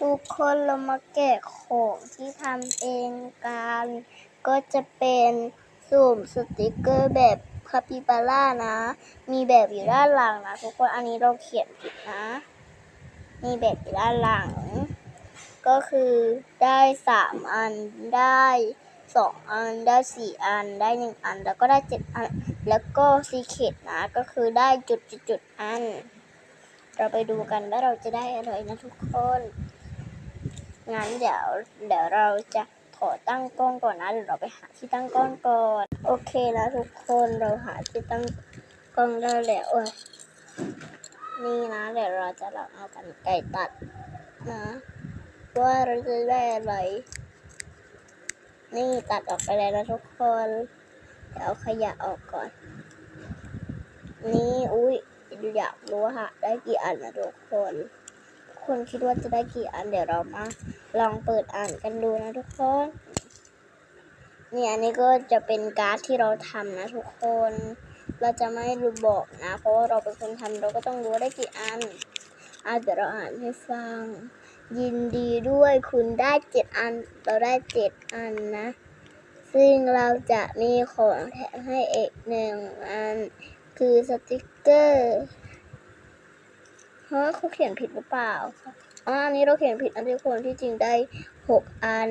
ทุกคนเรามาแกะของที่ทำเองกัน ก็จะเป็นสุ่มสติกเกอร์แบบคาปิบาร่านะ มีแบบอยู่ด้านหลังนะทุกคนอันนี้เราเขียนผิดนะ มีแบบอยู่ด้านหลัง ก็คือได้สามอันได้สองอันได้สี่อันได้หนึ่งอัน แล้วก็ได้เจ็ดอัน แล้วก็ซีเคดนะก็คือได้จุดจุดจุดอัน เราไปดูกันว่าเราจะได้อะไรนะทุกคน งั้นเดี๋ยวเดี๋ยวเราจะขอตั้งกล้องก่อนนะเดี๋ยวเราไปหาที่ตั้งกล้องก่อน โอเคนะทุกคนเราหาที่ตั้งกล้องได้แล้วเอ้ยนี่นะเดี๋ยวเราจะลองเอากันไก่ตัดนะว่าเราจะได้อะไรนี่ตัดออกไปแล้วนะทุกคน เดี๋ยวขยะออกก่อน นี่อุ้ยอยากรู้ว่าหาได้กี่อันนะทุกคน คนคิดว่าจะได้กี่อันเดี๋ยวเรามาลองเปิดอ่านกันดูนะทุกคนนี่อันนี้ก็จะเป็นการ์ดที่เราทำนะทุกคน เราจะไม่รู้บอกนะ เพราะว่าเราเป็นคนทำเราก็ต้องรู้ได้กี่อันอะเดี๋ยวเราอ่านให้ฟัง ยินดีด้วยคุณได้เจ็ดอัน เราได้เจ็ดอันนะ ซึ่งเราจะมีของแถมให้เอกหนึ่งอัน คือสติกเกอร์ ฮ้ยเขาเขียนผิดหรือเปล่าอ๋ออันนี้เราเขียนผิดอันที่คนที่จริงได้หกอัน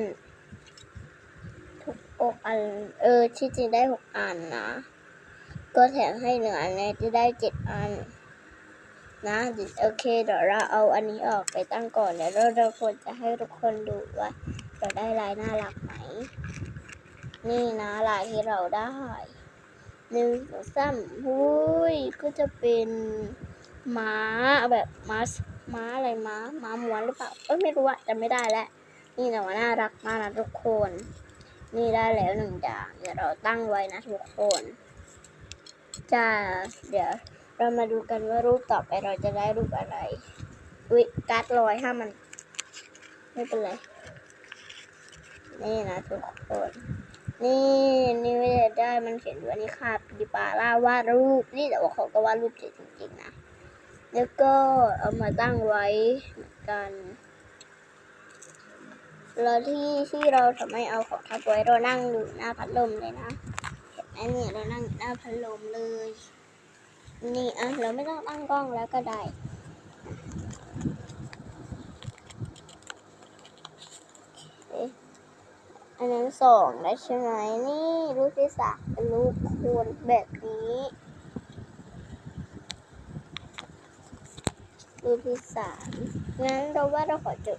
หกอัน เออ ที่จริงได้หกอันนะ ก็แถมให้หนึ่งอันเนี่ยจะได้เจ็ดอัน นะโอเค เดี๋ยวเราเอาอันนี้ออกไปตั้งก่อนเดี๋ยวเราเราควรจะให้ทุกคนดูว่าเราได้ลายน่ารักไหม นี่นะลายที่เราได้หนึ่งสองสามหุ้ยก็จะเป็น ม้าแบบม้าม้าอะไรม้าม้าม้วนหรือเปล่าเอ้ยไม่รู้อะจำไม่ได้แล้วนี่แต่ว่าน่ารักมากนะทุกคน นี่ได้แล้วหนึ่งอย่างเดี๋ยวเราตั้งไว้นะทุกคนจะเดี๋ยวเรามาดูกันว่ารูปต่อไปเราจะได้รูปอะไรอุ๊ยการ์ดลอยห้ามัน ไม่เป็นไรนี่นะทุกคนนี่นี่ไม่ได้มันเขียนอยู่อันนี้ค่ะปิปาล่าวาดรูปนี่แต่ว่าเขาก็วาดรูปเจ๋งจริงๆนะ แล้วก็เอามาตั้งไว้เหมือนกันแล้วที่ที่เราทำให้เอาของทับไว้เรานั่งอยู่หน้าพัดลมเลยนะ เห็นไหมเนี่ยเรานั่งอยู่หน้าพัดลมเลย นี่อะเราไม่ต้องตั้งกล้องแล้วก็ได้อันนั้นสองได้ใช่ไหมนี่รูปที่สามเป็นรูปคูณแบบนี้ รูปที่สามงั้นเราว่าเราขอจบ